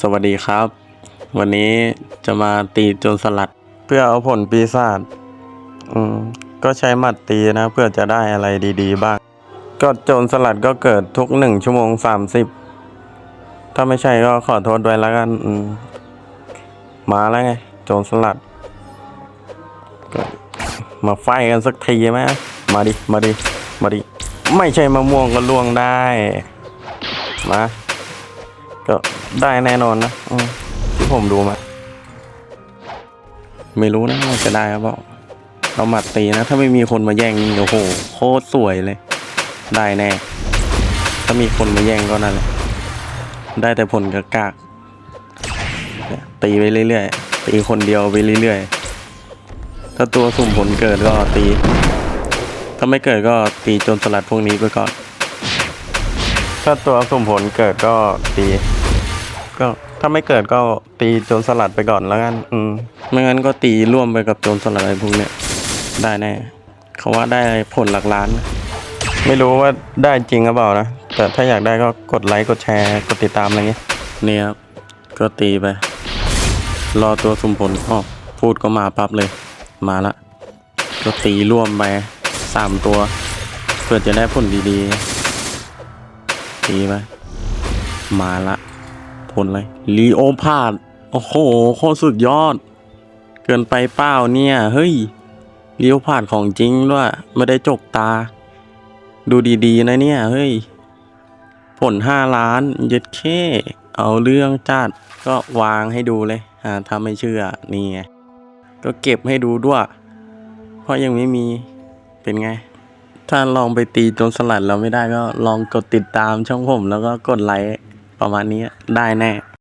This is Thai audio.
สวัสดีครับ วันนี้จะมาตีโจนสลัด เพื่อเอาผลปีศาจอืมก็ใช้หมัดตีนะ เพื่อจะได้อะไรดีๆ บ้าง ก็โจรสลัดก็เกิดทุกหนึ่งชั่วโมงสามสิบถ้าไม่ใช่ก็ขอโทษด้วยแล้วกันอืมมาแล้วไง โจรสลัดมาไฟกันสักทีไหมมาดิ มาดิ มาดิ ไม่ใช่มะม่วงก็ล่วงได้ มา ก็ ได้แน่นอนนะอืมที่ผมดูมา ไม่รู้นะว่าจะได้หรือเปล่าเราหมัดตีนะ ถ้าไม่มีคนมาแย่งนี่โอ้โหโคตรสวยเลย ได้แน่ ถ้ามีคนมาแย่งก็นั่นแหละได้แต่ผลกระกากเนี่ยตีไปเรื่อยๆตีคนเดียวไปเรื่อยๆ ถ้าตัวสุ่มผลเกิดก็ตี ถ้าไม่เกิดก็ตีโจนสลัดพวกนี้ไปก่อน ถ้าตัวสุ่มผลเกิดก็ตี ก็ถ้าไม่เกิดก็ตีโจรสลัดไปก่อนแล้วกัน อืม ไม่งั้นก็ตีร่วมไปกับโจรสลัดอะไรพวกเนี้ย ได้แน่เขาว่าได้ผลหลักล้าน ไม่รู้ว่าได้จริงหรือเปล่านะ แต่ถ้าอยากได้ก็กดไลค์ กดแชร์ กดติดตามอะไรเงี้ย เนี่ยครับ ก็ตีไป รอตัวสุ่มผลอ๋อพูดก็มาปั๊บเลย มาละ ก็ตีร่วมไปสามตัวเพื่อจะได้ผลดีๆ ตีไป มาละ ผลอะไรลีโอพาดโอ้โหโคตรสุดยอด เกินไปเป้าเนี่ย เฮ้ยลีโอพาดของจริงด้วย ไม่ได้จกตา ดูดีๆนะเนี่ย เฮ้ย ผลห้าล้านเย็ดเคเอาเรื่องจัดก็วางให้ดูเลยอ่าถ้าไม่เชื่อนี่ไงก็เก็บให้ดูด้วย เพราะยังไม่มีเป็นไง ถ้าลองไปตีโจนสลัดแล้วไม่ได้ก็ลองกดติดตามช่องผมแล้วก็กดไลค์ ประมาณนี้ได้แน่